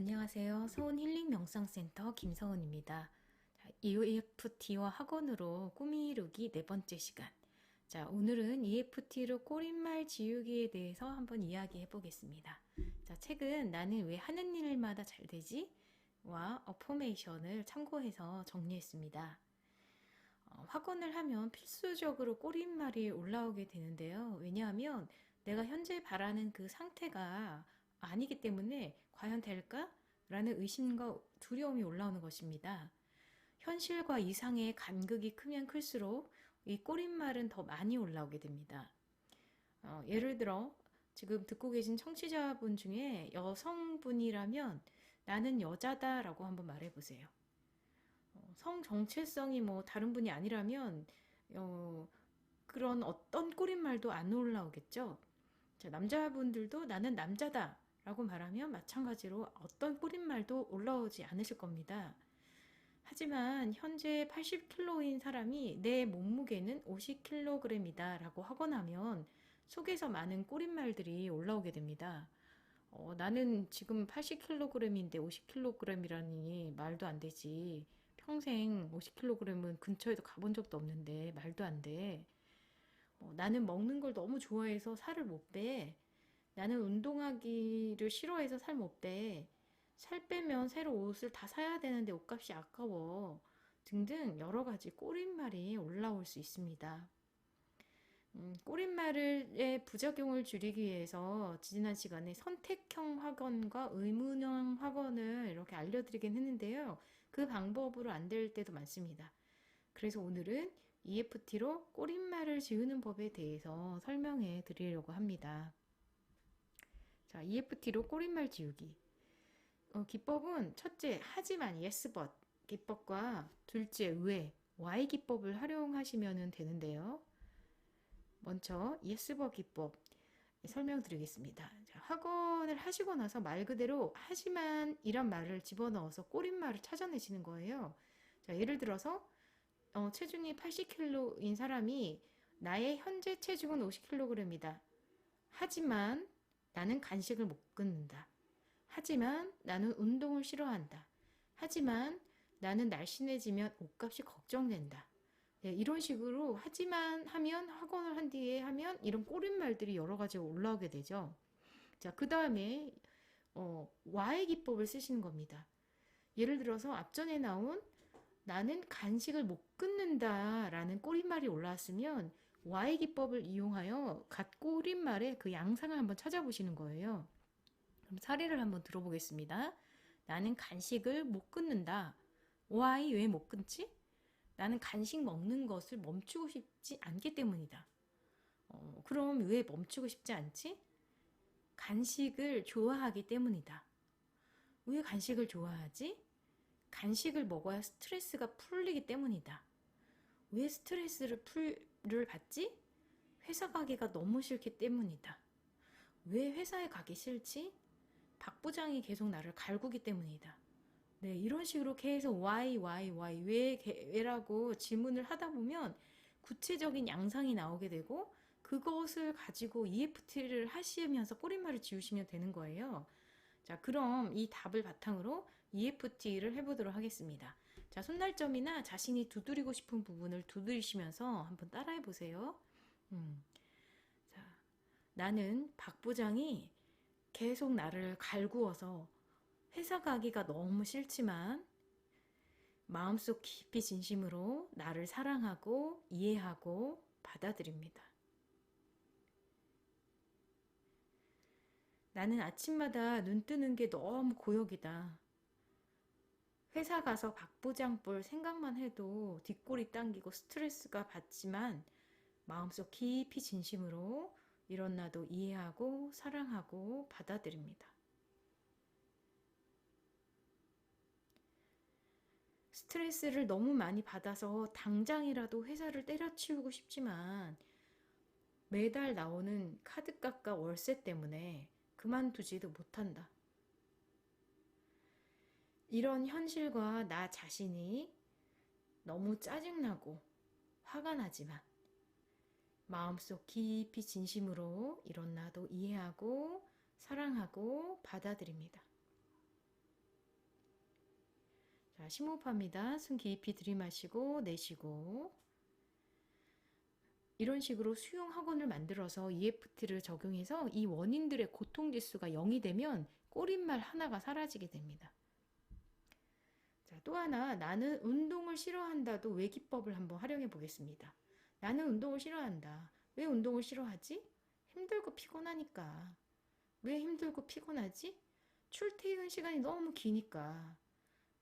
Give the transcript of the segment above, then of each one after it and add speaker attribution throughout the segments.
Speaker 1: 안녕하세요. 서운 힐링 명상센터 김서은입니다. EFT와 학원으로 꾸미루기 네 번째 시간. 자, 오늘은 EFT로 꼬릿말 지우기에 대해서 한번 이야기해 보겠습니다. 자, 책은 나는 왜 하는 일마다 잘 되지? 와 어포메이션을 참고해서 정리했습니다. 어, 학원을 하면 필수적으로 꼬릿말이 올라오게 되는데요. 왜냐하면 내가 현재 바라는 그 상태가 아니기 때문에 과연 될까? 라는 의심과 두려움이 올라오는 것입니다. 현실과 이상의 간극이 크면 클수록 이 꼬릿말은 더 많이 올라오게 됩니다. 어, 예를 들어 지금 듣고 계신 청취자분 중에 여성분이라면 나는 여자다라고 한번 말해보세요. 어, 성 정체성이 뭐 다른 분이 아니라면 어, 그런 어떤 꼬릿말도 안 올라오겠죠. 자, 남자분들도 나는 남자다 라고 말하면 마찬가지로 어떤 꼬릿말도 올라오지 않으실 겁니다. 하지만 현재 80kg인 사람이 내 몸무게는 50kg이다 라고 하거나 하면 속에서 많은 꼬릿말들이 올라오게 됩니다. 어, 나는 지금 80kg인데 50kg이라니 말도 안 되지. 평생 50kg은 근처에도 가본 적도 없는데 말도 안 돼. 어, 나는 먹는 걸 너무 좋아해서 살을 못 빼. 나는 운동하기를 싫어해서 살 못 빼. 살 빼면 새로 옷을 다 사야 되는데 옷값이 아까워. 등등 여러 가지 꼬릿말이 올라올 수 있습니다. 음, 꼬릿말의 부작용을 줄이기 위해서 지난 시간에 선택형 학원과 의문형 학원을 이렇게 알려드리긴 했는데요. 그 방법으로 안 될 때도 많습니다. 그래서 오늘은 EFT로 꼬릿말을 지우는 법에 대해서 설명해 드리려고 합니다. 자, EFT로 꼬릿말 지우기. 어, 기법은 첫째, 하지만 yes but 기법과 둘째, 왜 why 기법을 활용하시면 되는데요. 먼저 yes but 기법 설명드리겠습니다. 자, 학원을 하시고 나서 말 그대로 하지만 이런 말을 집어넣어서 꼬릿말을 찾아내시는 거예요. 자, 예를 들어서 어, 체중이 80kg인 사람이 나의 현재 체중은 50kg이다. 하지만 나는 간식을 못 끊는다. 하지만 나는 운동을 싫어한다. 하지만 나는 날씬해지면 옷값이 걱정된다. 네, 이런 식으로 하지만 하면 학원을 한 뒤에 하면 이런 꼬릿말들이 여러 가지 올라오게 되죠. 자, 그 다음에 어, 와의 기법을 쓰시는 겁니다. 예를 들어서 앞전에 나온 나는 간식을 못 끊는다 라는 꼬릿말이 올라왔으면 와의 기법을 이용하여 갓 꼬릿말의 그 양상을 한번 찾아보시는 거예요. 그럼 사례를 한번 들어보겠습니다. 나는 간식을 못 끊는다. why 왜 못 끊지? 나는 간식 먹는 것을 멈추고 싶지 않기 때문이다. 어, 그럼 왜 멈추고 싶지 않지? 간식을 좋아하기 때문이다. 왜 간식을 좋아하지? 간식을 먹어야 스트레스가 풀리기 때문이다. 왜 스트레스를 풀을 받지? 회사 가기가 너무 싫기 때문이다. 왜 회사에 가기 싫지? 박 부장이 계속 나를 갈구기 때문이다. 네, 이런 식으로 계속 why, why, why, 왜, 왜라고 질문을 하다 보면 구체적인 양상이 나오게 되고 그것을 가지고 EFT를 하시면서 꼬릿말을 지우시면 되는 거예요. 자, 그럼 이 답을 바탕으로 EFT를 해보도록 하겠습니다. 자, 손날점이나 자신이 두드리고 싶은 부분을 두드리시면서 한번 따라해 보세요. 음. 자, 나는 박 부장이 계속 나를 갈구어서 회사 가기가 너무 싫지만 마음속 깊이 진심으로 나를 사랑하고 이해하고 받아들입니다. 나는 아침마다 눈 뜨는 게 너무 고역이다. 회사 가서 박 부장 볼 생각만 해도 뒷골이 당기고 스트레스가 받지만 마음속 깊이 진심으로 이런 나도 이해하고 사랑하고 받아들입니다. 스트레스를 너무 많이 받아서 당장이라도 회사를 때려치우고 싶지만 매달 나오는 카드값과 월세 때문에 그만두지도 못한다. 이런 현실과 나 자신이 너무 짜증나고 화가 나지만 마음속 깊이 진심으로 이런 나도 이해하고 사랑하고 받아들입니다. 자, 심호흡합니다. 숨 깊이 들이마시고 내쉬고 이런 식으로 수용 학원을 만들어서 EFT를 적용해서 이 원인들의 고통 지수가 0이 되면 꼬릿말 하나가 사라지게 됩니다. 자, 또 하나 나는 운동을 싫어한다도 외기법을 한번 활용해 보겠습니다. 나는 운동을 싫어한다. 왜 운동을 싫어하지? 힘들고 피곤하니까. 왜 힘들고 피곤하지? 출퇴근 시간이 너무 기니까.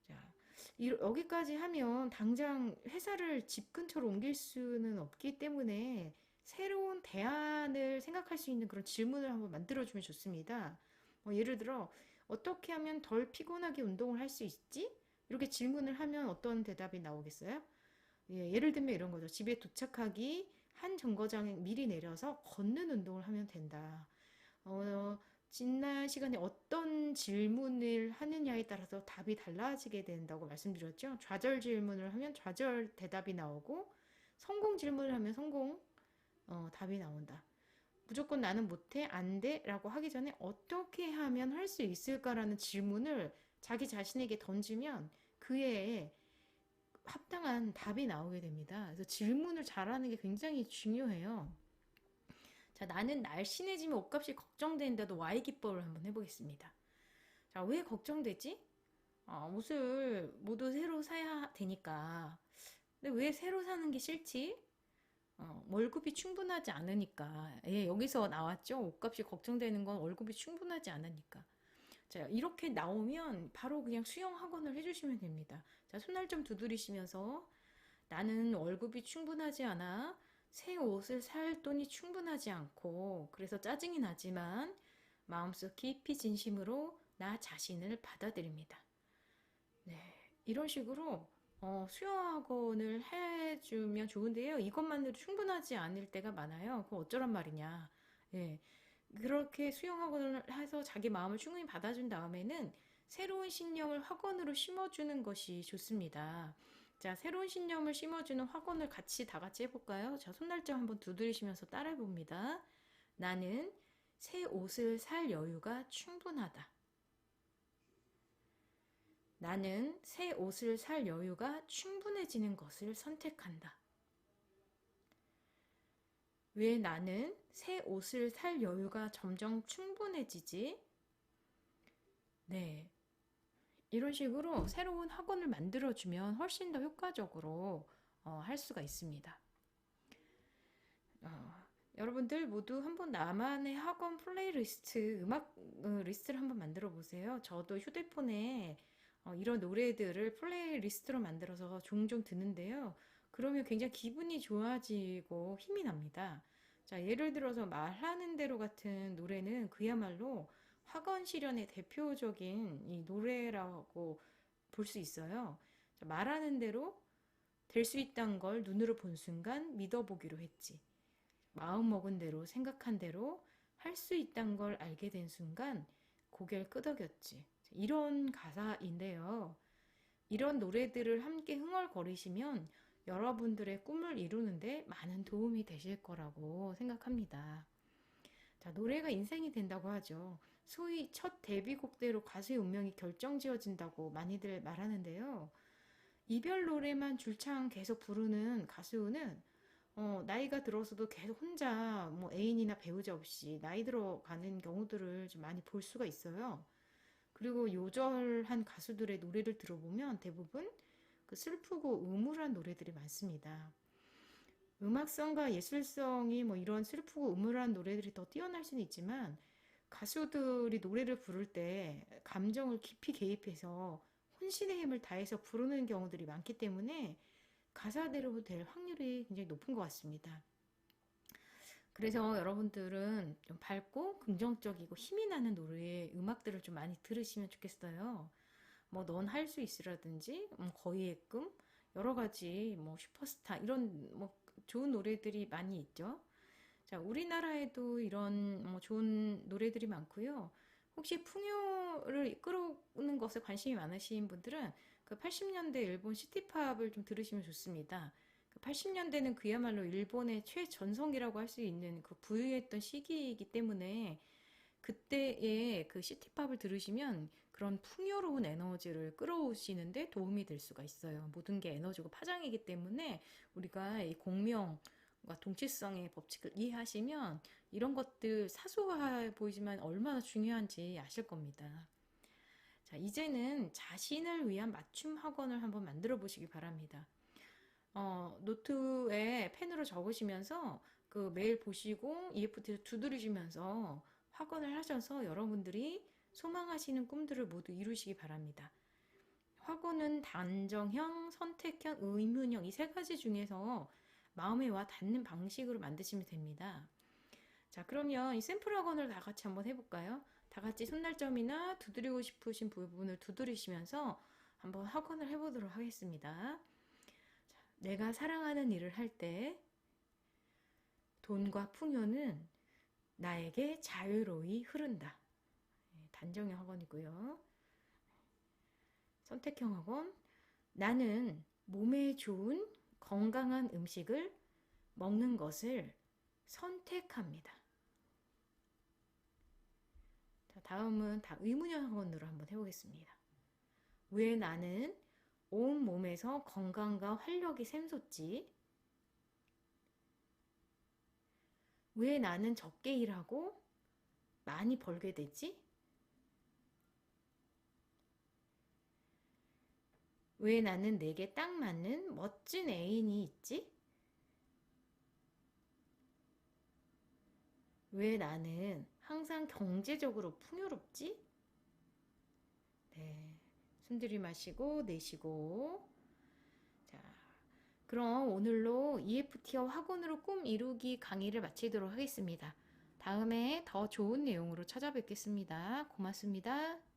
Speaker 1: 자, 이- 여기까지 하면 당장 회사를 집 근처로 옮길 수는 없기 때문에 새로운 대안을 생각할 수 있는 그런 질문을 한번 만들어주면 좋습니다. 뭐 예를 들어, 어떻게 하면 덜 피곤하게 운동을 할 수 있지? 이렇게 질문을 하면 어떤 대답이 나오겠어요? 예, 예를 들면 이런 거죠. 집에 도착하기 한 정거장에 미리 내려서 걷는 운동을 하면 된다. 어, 지난 시간에 어떤 질문을 하느냐에 따라서 답이 달라지게 된다고 말씀드렸죠. 좌절 질문을 하면 좌절 대답이 나오고 성공 질문을 하면 성공 어, 답이 나온다. 무조건 나는 못해, 안 돼 라고 하기 전에 어떻게 하면 할 수 있을까라는 질문을 자기 자신에게 던지면 그에 합당한 답이 나오게 됩니다. 그래서 질문을 잘하는 게 굉장히 중요해요. 자, 나는 날씬해지면 옷값이 걱정되는데도 Y 기법을 한번 해보겠습니다. 자, 왜 걱정되지? 아, 옷을 모두 새로 사야 되니까. 근데 왜 새로 사는 게 싫지? 어, 월급이 충분하지 않으니까. 예, 여기서 나왔죠. 옷값이 걱정되는 건 월급이 충분하지 않으니까. 자, 이렇게 나오면 바로 그냥 수영 학원을 해주시면 됩니다. 자, 손날 좀 두드리시면서 나는 월급이 충분하지 않아. 새 옷을 살 돈이 충분하지 않고 그래서 짜증이 나지만 마음속 깊이 진심으로 나 자신을 받아들입니다. 네, 이런 식으로 어, 수영학원을 해주면 좋은데요. 이것만으로 충분하지 않을 때가 많아요. 그럼 어쩌란 말이냐. 예, 그렇게 수영학원을 해서 자기 마음을 충분히 받아준 다음에는 새로운 신념을 학원으로 심어주는 것이 좋습니다. 자, 새로운 신념을 심어주는 학원을 같이 다 같이 해볼까요? 자, 손날짜 한번 두드리시면서 따라해봅니다. 나는 새 옷을 살 여유가 충분하다. 나는 새 옷을 살 여유가 충분해지는 것을 선택한다. 왜 나는 새 옷을 살 여유가 점점 충분해지지? 네. 이런 식으로 새로운 학원을 만들어주면 훨씬 더 효과적으로 어, 할 수가 있습니다. 어, 여러분들 모두 한번 나만의 학원 플레이리스트, 음악 어, 리스트를 한번 만들어 보세요. 저도 휴대폰에 어, 이런 노래들을 플레이리스트로 만들어서 종종 듣는데요. 그러면 굉장히 기분이 좋아지고 힘이 납니다. 자, 예를 들어서 말하는 대로 같은 노래는 그야말로 학원 실현의 대표적인 이 노래라고 볼 수 있어요. 자, 말하는 대로 될 수 있다는 걸 눈으로 본 순간 믿어보기로 했지. 마음 먹은 대로 생각한 대로 할 수 있다는 걸 알게 된 순간 고개를 끄덕였지. 이런 가사인데요. 이런 노래들을 함께 흥얼거리시면 여러분들의 꿈을 이루는데 많은 도움이 되실 거라고 생각합니다. 자, 노래가 인생이 된다고 하죠. 소위 첫 데뷔곡대로 가수의 운명이 결정지어진다고 많이들 말하는데요. 이별 노래만 줄창 계속 부르는 가수는 어, 나이가 들어서도 계속 혼자 뭐 애인이나 배우자 없이 나이 들어가는 경우들을 좀 많이 볼 수가 있어요. 그리고 요절한 가수들의 노래를 들어보면 대부분 그 슬프고 음울한 노래들이 많습니다. 음악성과 예술성이 뭐 이런 슬프고 음울한 노래들이 더 뛰어날 수는 있지만 가수들이 노래를 부를 때 감정을 깊이 개입해서 혼신의 힘을 다해서 부르는 경우들이 많기 때문에 가사대로 될 확률이 굉장히 높은 것 같습니다. 그래서 여러분들은 좀 밝고 긍정적이고 힘이 나는 노래의 음악들을 좀 많이 들으시면 좋겠어요. 뭐 넌 할 수 있으라든지 뭐 거의의 꿈 여러 가지 뭐 슈퍼스타 이런 뭐 좋은 노래들이 많이 있죠. 자, 우리나라에도 이런 뭐 좋은 노래들이 많고요. 혹시 풍요를 끌어오는 것에 관심이 많으신 분들은 그 80년대 일본 시티팝을 좀 들으시면 좋습니다. 그 80년대는 그야말로 일본의 최전성기라고 할 수 있는 그 부유했던 시기이기 때문에 그때의 그 시티팝을 들으시면 그런 풍요로운 에너지를 끌어오시는데 도움이 될 수가 있어요. 모든 게 에너지고 파장이기 때문에 우리가 이 공명과 동치성의 법칙을 이해하시면 이런 것들 사소해 보이지만 얼마나 중요한지 아실 겁니다. 자, 이제는 자신을 위한 맞춤 학원을 한번 만들어 보시기 바랍니다. 어, 노트에 펜으로 적으시면서 그 매일 보시고 EFT를 두드리시면서 확언을 하셔서 여러분들이 소망하시는 꿈들을 모두 이루시기 바랍니다. 확언은 단정형, 선택형, 의문형 이 세 가지 중에서 마음에 와 닿는 방식으로 만드시면 됩니다. 자, 그러면 이 샘플 학원을 다 같이 한번 해볼까요? 다 같이 손날점이나 두드리고 싶으신 부분을 두드리시면서 한번 학원을 해보도록 하겠습니다. 자, 내가 사랑하는 일을 할 때 돈과 풍요는 나에게 자유로이 흐른다. 네, 단정형 학원이고요. 선택형 학원. 나는 몸에 좋은 건강한 음식을 먹는 것을 선택합니다. 자, 다음은 다 의문형 학원으로 한번 해보겠습니다. 왜 나는 온 몸에서 건강과 활력이 샘솟지? 왜 나는 적게 일하고 많이 벌게 되지? 왜 나는 내게 딱 맞는 멋진 애인이 있지? 왜 나는 항상 경제적으로 풍요롭지? 네. 숨 들이마시고 내쉬고 자, 그럼 오늘로 EFT와 학원으로 꿈 이루기 강의를 마치도록 하겠습니다. 다음에 더 좋은 내용으로 찾아뵙겠습니다. 고맙습니다.